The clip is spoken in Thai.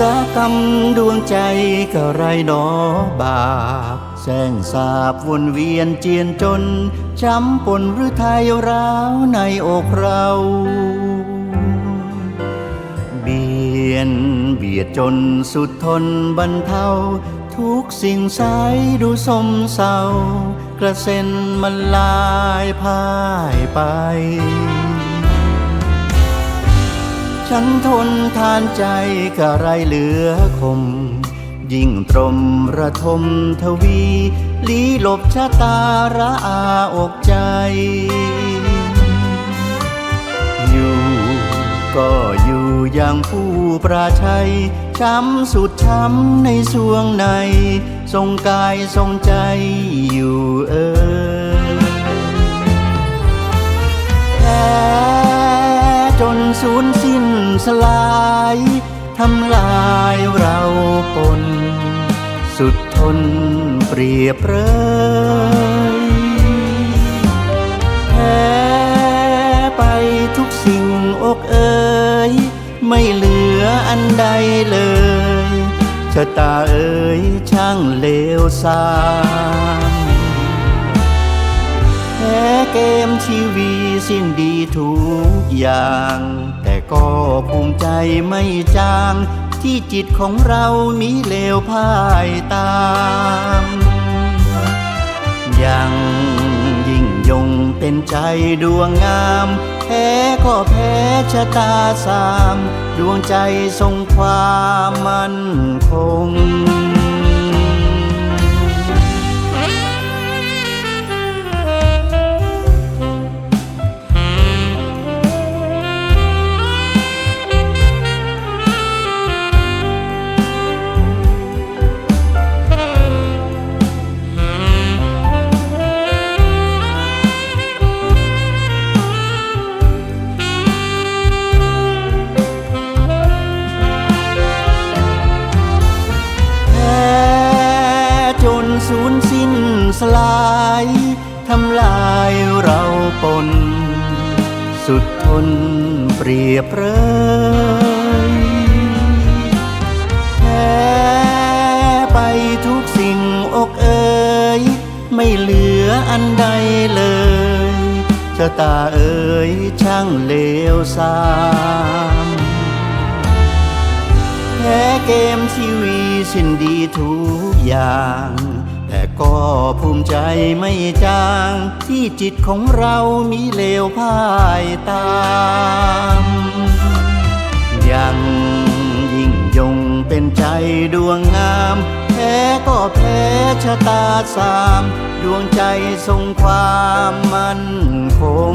รักกรรมดวงใจก็ไรนอบาปแสงสาบวนเวียนเจียนจนช้ำปนหรือไทยร้าวในอกเรา เบียนเบียดจนสุดทนบรรเทา ทุกสิ่งสายดูสมเศร้ากระเซ็นมันลายพ่ายไป ฉันทนทานใจกะไรเหลือคม ยิ่งตรมระทมทวีลีหลบชะตาระอาอกใจ อยู่ก็อยู่อย่างผู้ประชัย ช้ำสุดช้ำในสวงใน ทรงกายทรงใจอยู่เออแพ้จนสูญสิ้น สลายทำลายเราปน สุดทนเปรียบเรยแพ้ไปทุกสิ่งอกเอ่ยไม่เหลืออันใดเลยชะตาเอ่ยช่างเลวสาม เกมชีวีสิ้นดีทุกอย่าง แต่ก็ภูมิใจไม่จาง ที่จิตของเรามีเลวพ่ายตาม ยังยิ่งยงเป็นใจดวงงาม แพ้ก็แพ้ชะตาสาม ดวงใจทรงความมั่นคง สูญสิ้นสลายทำลายเราปน สุดทนเปรียบเรยแพ้ไปทุกสิ่งอกเอ่ยไม่เหลืออันใดเลยชะตาเอ่ยช่างเลวสามแพ้เกมชีวีสิ้นดีทุกอย่าง แต่ก็ภูมิใจไม่จาง ที่จิตของเรามีเลวพ่ายตาม ยังยิ่งยงเป็นใจดวงงามแพ้ก็แพ้ชะตาสาม ดวงใจทรงความมั่นคง